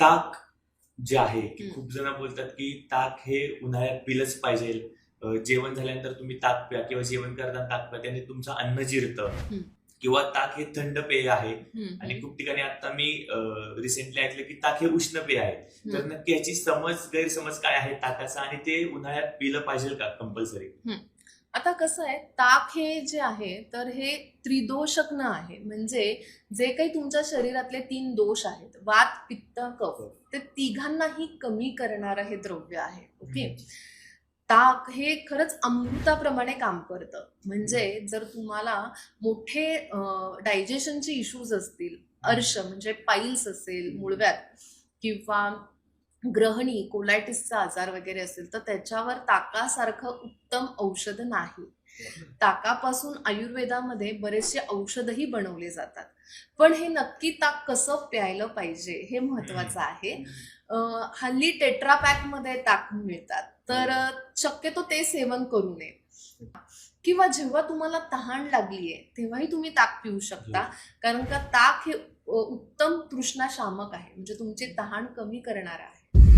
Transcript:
ताक जे आहे की. खूप जण बोलतात की ताक हे उन्हाळ्यात पिलंच पाहिजे. जेवण झाल्यानंतर तुम्ही ताक प्या किंवा जेवण करताना ताक प्या त्याने तुमचं अन्न जिरतं. किंवा ताक हे थंड पेय आहे. आणि खूप ठिकाणी आता मी रिसेंटली ऐकलं की ताक हे उष्ण पेय आहे. तर. नक्की याची समज गैरसमज काय आहे ताकाचा? आणि ते उन्हाळ्यात पिलं पाहिजे का कंपल्सरी आता कसं आहे ताक हे जे आहे तर हे त्रिदोषज्ञ आहे. म्हणजे जे काही तुमच्या शरीरातले तीन दोष आहेत वात पित्त कफ ते तिघांनाही कमी करणारं हे द्रव्य आहे ओके? ताक हे खरंच अमृताप्रमाणे काम करतं. म्हणजे जर तुम्हाला मोठे डायजेशनचे इश्यूज असतील अर्श म्हणजे पाईल्स असेल मुळव्यात किंवा ग्रहणी कोलायटिसचा आजार वगैरे असेल तर त्याच्यावर ताकासारखं उत्तम औषध नाही. ताकापासून आयुर्वेदामध्ये बरेचसे औषधही बनवले जातात. पण हे नक्की ताक कसं प्यायलं पाहिजे हे महत्वाचं आहे. हल्ली टेट्रा पॅकमध्ये ताक मिळतात. तर शक्यतो ते सेवन करू नये. किंवा जेव्हा तुम्हाला तहान लागलीये तेव्हाही तुम्ही ताक पिऊ शकता. कारण का ताक हे उत्तम तृष्णा शामक आहे. म्हणजे तुमची तहान कमी करणारा आहे.